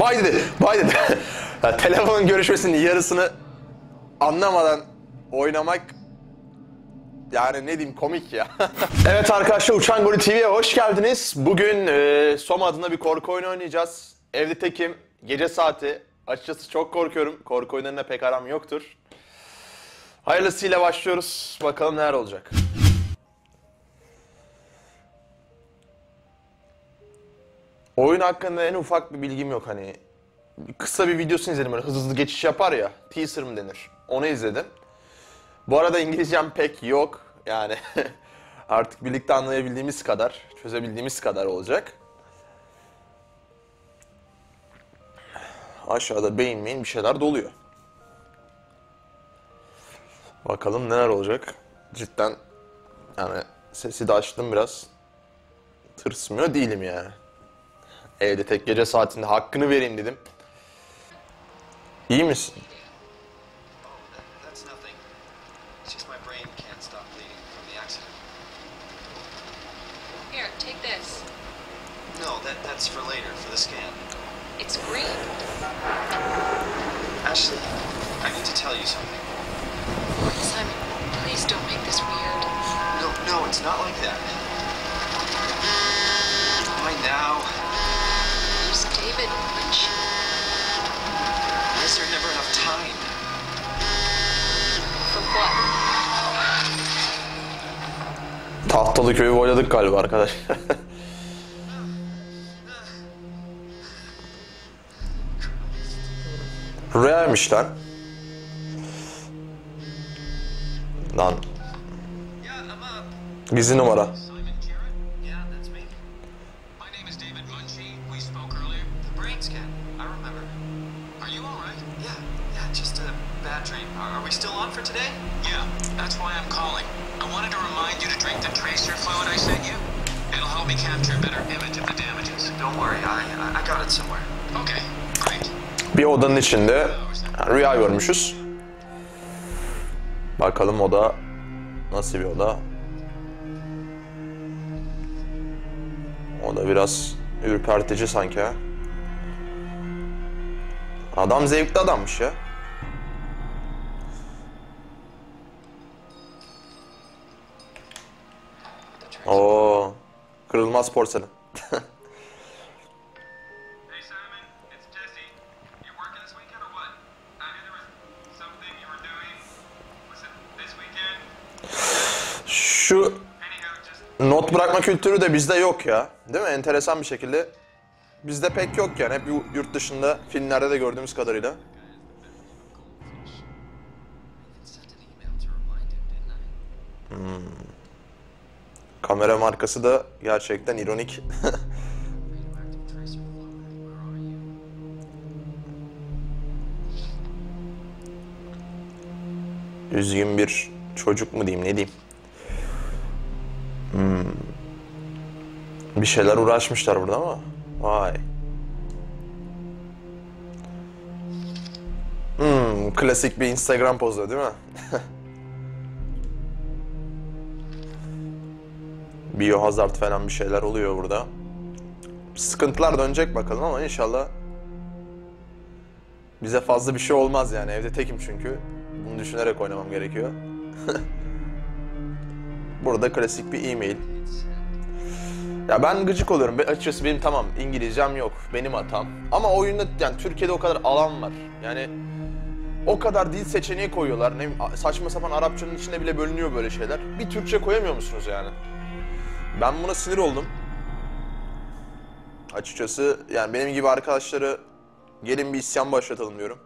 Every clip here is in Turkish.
Bay dedi. Bay dedi. Telefonun görüşmesinin yarısını anlamadan oynamak yani ne diyeyim komik ya. evet arkadaşlar Uçan Golü TV'ye hoş geldiniz. Bugün e, Soma adına bir korku oyunu oynayacağız. Evde tekim, gece saati. Açıkçası çok korkuyorum. Korku oyunlarına pek aram yoktur. Hayırlısıyla başlıyoruz. Bakalım neler olacak. Oyun hakkında en ufak bir bilgim yok hani. Kısa bir videosunu izledim böyle hızlı hızlı geçiş yapar ya. Teaser mı denir? Onu izledim. Bu arada İngilizcem pek yok. Yani artık birlikte anlayabildiğimiz kadar, çözebildiğimiz kadar olacak. Aşağıda beyin beyin bir şeyler doluyor. Bakalım neler olacak. Cidden yani sesi de açtım biraz. Tırsmıyor değilim yani. Evde tek gece saatinde hakkını vereyim dedim. İyi misin? That's nothing. It's just my brain can't stop bleeding from the accident. Here, take this. No, that that's for later, for the scan. It's green. Ashley, I need to tell you something. Simon, please don't make this weird. No, no, it's not like that. Tahtalı köyü boyladık galiba arkadaş. Rüyaymış lan. Lan gizli numara. David Munchie. We spoke earlier. The brain scan. I remember. Are you all right? Yeah, yeah, dream. Are, we still on for today? Yeah, that's why I'm calling. I wanted to remind you to drink the tracer fluid I sent you. It'll help me capture a better image of the damages. Don't worry, I I- got it somewhere. Okay, great. Bir odanın içinde rüya görmüşüz. Bakalım oda nasıl bir oda. Oda biraz ürpertici sanki ha. Adam zevkli adammış ya. This weekend? Şu not bırakma kültürü de bizde yok ya. Değil mi? Enteresan bir şekilde. Bizde pek yok yani. Hep yu- yurt dışında filmlerde de gördüğümüz kadarıyla. Sent an email to remind him, didn't I? Kamera markası da gerçekten ironik. Üzgün bir çocuk mu diyeyim ne diyeyim. Hmm. Bir şeyler uğraşmışlar burada ama. Vay. Hmm, klasik bir Instagram pozu değil mi? Biohazard falan bir şeyler oluyor burada. Sıkıntılar dönecek bakalım ama inşallah bize fazla bir şey olmaz yani. Evde tekim çünkü. Bunu düşünerek oynamam gerekiyor. Burada klasik bir e-mail. Ya ben gıcık oluyorum. Açıkçası benim tamam İngilizcem yok. Benim hatam. Ama oyunda yani Türkiye'de o kadar alan var. Yani o kadar dil seçeneği koyuyorlar. Ne saçma sapan Arapçanın içinde bile bölünüyor böyle şeyler. Bir Türkçe koyamıyor musunuz yani? Ben buna sinir oldum. Açıkçası yani benim gibi arkadaşları gelin bir isyan başlatalım diyorum.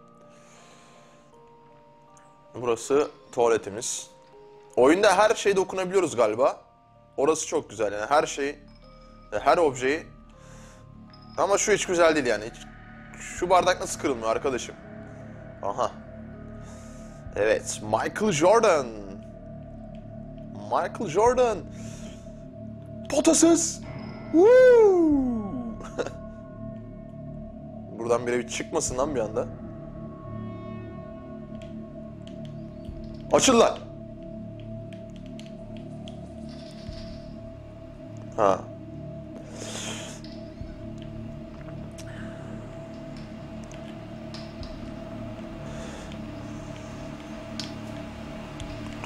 Burası tuvaletimiz. Oyunda her şeyi dokunabiliyoruz galiba. Orası çok güzel yani her şeyi, her objeyi. Ama şu hiç güzel değil yani. Şu bardak nasıl kırılmıyor arkadaşım? Aha. Evet, Michael Jordan. Michael Jordan. Potasız. Buradan bire bir çıkmasın lan bir anda. Açıl lan. Ha.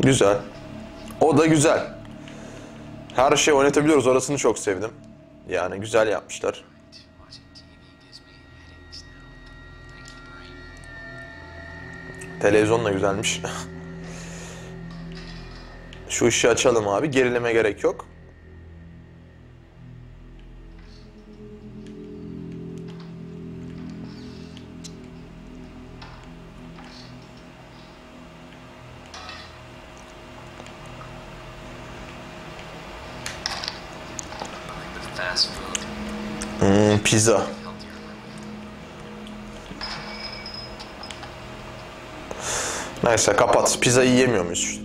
Güzel. O da güzel. Her şeyi oynatabiliyoruz. Orasını çok sevdim. Yani güzel yapmışlar. Televizyon da güzelmiş. Şu ışığı açalım abi. Gerilime gerek yok. Pizza. Neyse kapat. Pizzayı yiyemiyor muyuz?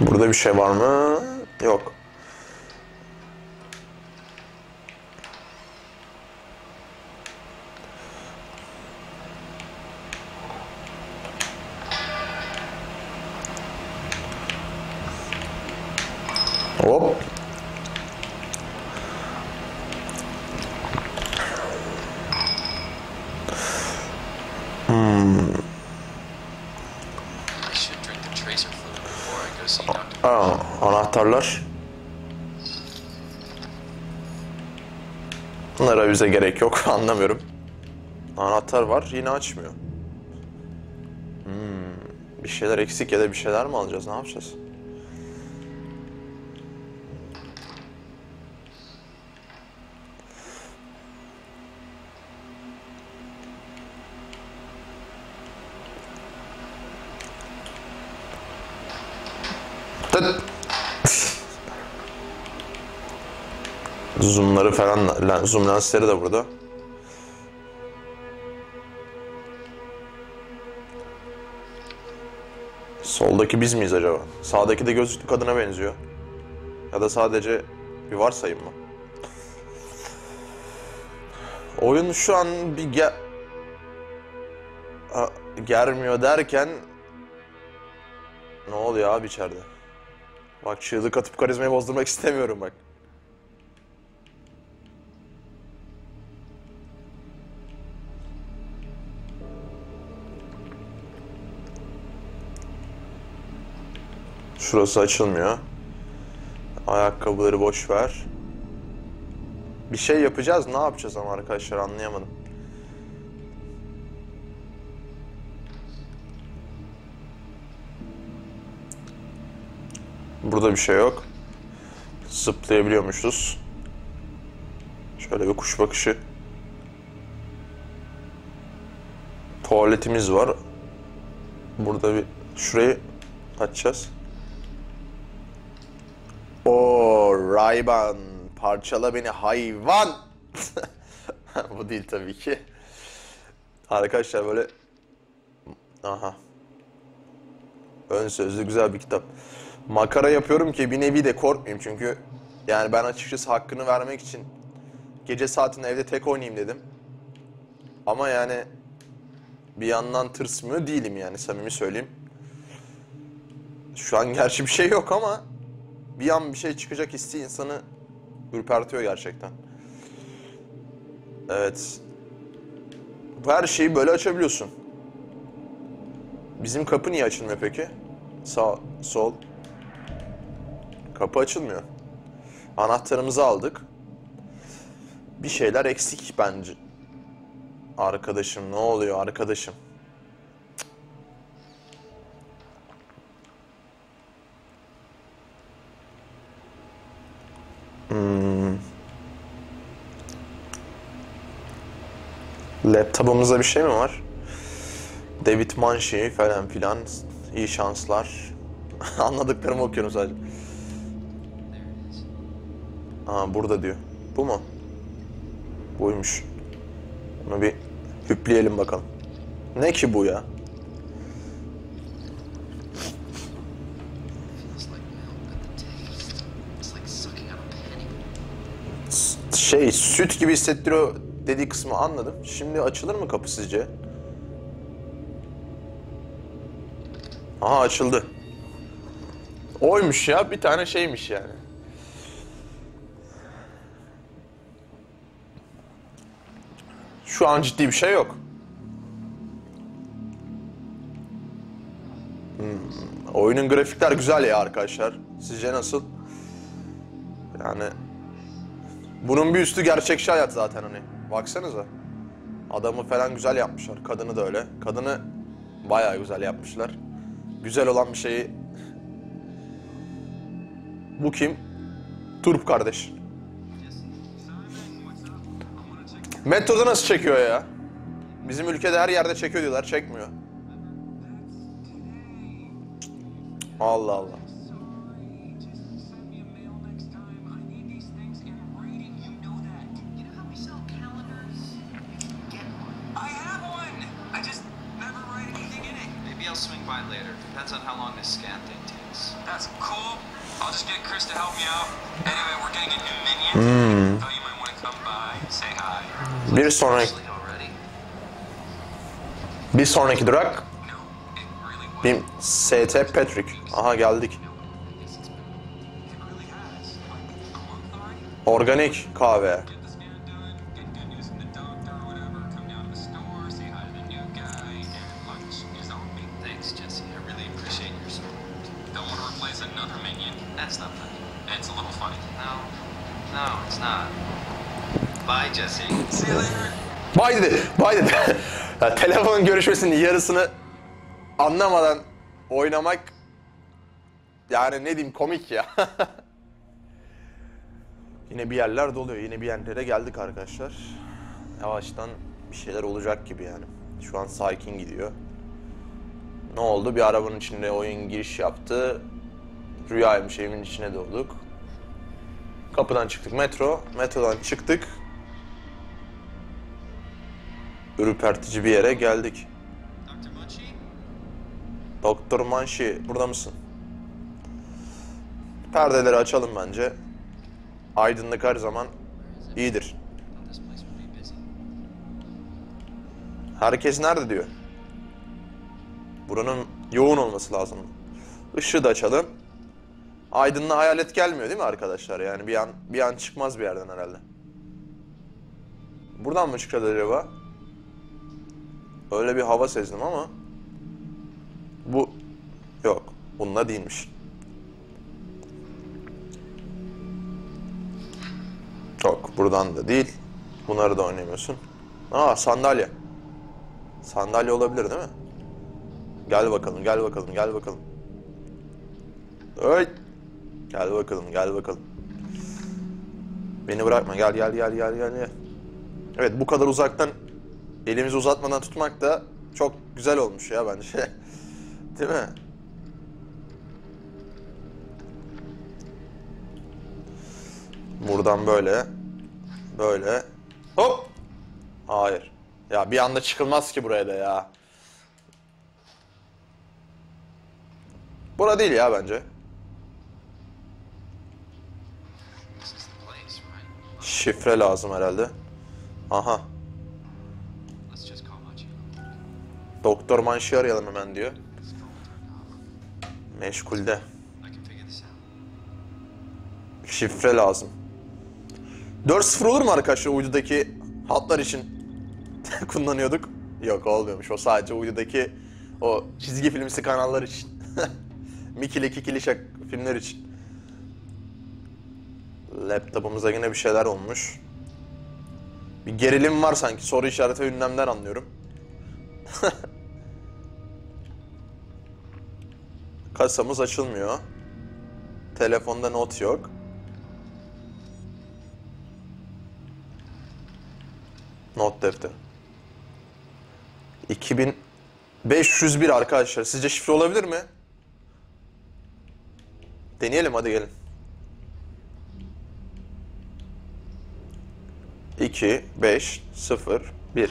Burada bir şey var mı? Yok. See Dr. Aa, anahtarlar. Bunlara bize gerek yok. Anlamıyorum. Anahtar var. Yine açmıyor. Hmm, bir şeyler eksik ya da bir şeyler mi alacağız? Ne yapacağız? Zoomları falan, lan- zoom lensleri de burada. Soldaki biz miyiz acaba? Sağdaki de gözlüklü kadına benziyor. Ya da sadece bir varsayım mı? Oyun şu an bir ge... Ha, germiyor derken... Ne oluyor abi içeride? Bak çığlık atıp karizmayı bozdurmak istemiyorum bak. Şurası açılmıyor. Ayakkabıları boş ver. Bir şey yapacağız. Ne yapacağız ama arkadaşlar anlayamadım. Burada bir şey yok. Zıplayabiliyormuşuz. Şöyle bir kuş bakışı. Tuvaletimiz var. Burada bir şurayı açacağız. O Rayban parçala beni hayvan. Bu değil tabii ki. Arkadaşlar böyle aha. Ön sözlü güzel bir kitap. Makara yapıyorum ki bir nevi de korkmayayım çünkü yani ben açıkçası hakkını vermek için gece saatinde evde tek oynayayım dedim. Ama yani bir yandan tırsmıyor değilim yani samimi söyleyeyim. Şu an gerçi bir şey yok ama bir an bir şey çıkacak hissi insanı ürpertiyor gerçekten. Evet. Her şeyi böyle açabiliyorsun. Bizim kapı niye açılmıyor peki? Sağ, sol. Kapı açılmıyor. Anahtarımızı aldık. Bir şeyler eksik bence. Arkadaşım ne oluyor arkadaşım? Laptopumuzda bir şey mi var? David Manshi falan filan. İyi şanslar. Anladıklarımı okuyorum sadece. Aa burada diyor. Bu mu? Buymuş. Bunu bir hüpleyelim bakalım. Ne ki bu ya? Şey süt gibi hissettiriyor dediği kısmı anladım. Şimdi açılır mı kapı sizce? Aha açıldı. Oymuş ya bir tane şeymiş yani. Şu an ciddi bir şey yok. Hmm. Oyunun grafikler güzel ya arkadaşlar. Sizce nasıl? Yani bunun bir üstü gerçekçi hayat zaten hani. Baksanıza. Adamı falan güzel yapmışlar. Kadını da öyle. Kadını bayağı güzel yapmışlar. Güzel olan bir şeyi... Bu kim? Turp kardeş. Metroda nasıl çekiyor ya? Bizim ülkede her yerde çekiyor diyorlar, çekmiyor. Allah Allah. I'll just get Chris to help me out. Anyway, we're getting a new minion. Thought you might want to come by, say hi. Bir sonraki, bir sonraki durak. Bim ST Patrick. Aha geldik. Organik kahve. That's not funny. It's a little funny. No, no, it's not. Bye, Jesse. See you later. Bay dedi, bay dedi. Ya, telefon görüşmesinin yarısını anlamadan oynamak yani ne diyeyim komik ya. yine bir yerler doluyor. Yine bir yerlere geldik arkadaşlar. Yavaştan bir şeyler olacak gibi yani. Şu an sakin gidiyor. Ne oldu? Bir arabanın içinde oyun giriş yaptı. Rüyaymış evimin içine doğduk. Kapıdan çıktık metro. Metrodan çıktık. Ürpertici bir yere geldik. Doktor Manşi burada mısın? Perdeleri açalım bence. Aydınlık her zaman iyidir. Herkes nerede diyor. Buranın yoğun olması lazım. Işığı da açalım. Aydınlığa hayalet gelmiyor değil mi arkadaşlar? Yani bir an bir an çıkmaz bir yerden herhalde. Buradan mı çıkacağız acaba? Öyle bir hava sezdim ama bu yok. Bununla değilmiş. Yok buradan da değil. Bunları da oynayamıyorsun. Aa sandalye. Sandalye olabilir değil mi? Gel bakalım, gel bakalım, gel bakalım. Öy. Gel bakalım, gel bakalım. Beni bırakma, gel gel gel gel gel. Evet, bu kadar uzaktan elimizi uzatmadan tutmak da çok güzel olmuş ya bence. Değil mi? Buradan böyle. Böyle. Hop. Hayır. Ya bir anda çıkılmaz ki buraya da ya. Bura değil ya bence. Şifre lazım herhalde. Aha. Doktor Manşi arayalım hemen diyor. Meşgulde. Şifre lazım. 4-0 olur mu arkadaşlar uydudaki hatlar için kullanıyorduk? Yok olmuyormuş. O sadece uydudaki o çizgi filmsi kanallar için. Mikili kikili şak filmler için. Laptopumuza yine bir şeyler olmuş. Bir gerilim var sanki. Soru işareti ve ünlemden anlıyorum. Kasamız açılmıyor. Telefonda not yok. Not defteri. 2501 arkadaşlar. Sizce şifre olabilir mi? Deneyelim hadi gelin. 2 5 0 1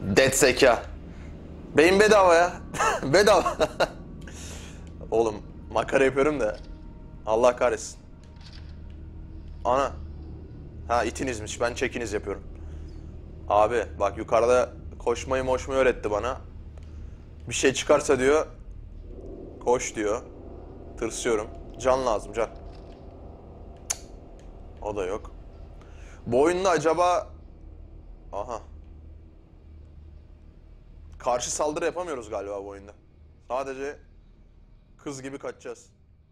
Dead zeka. Beyin bedava ya. bedava. Oğlum makara yapıyorum da. Allah kahretsin. Ana. Ha itinizmiş. Ben çekiniz yapıyorum. Abi bak yukarıda koşmayı moşmayı öğretti bana. Bir şey çıkarsa diyor. Koş diyor. Tırsıyorum. Can lazım can. O da yok. Bu oyunda acaba Aha. Karşı saldırı yapamıyoruz galiba bu oyunda. Sadece kız gibi kaçacağız.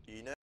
İğne.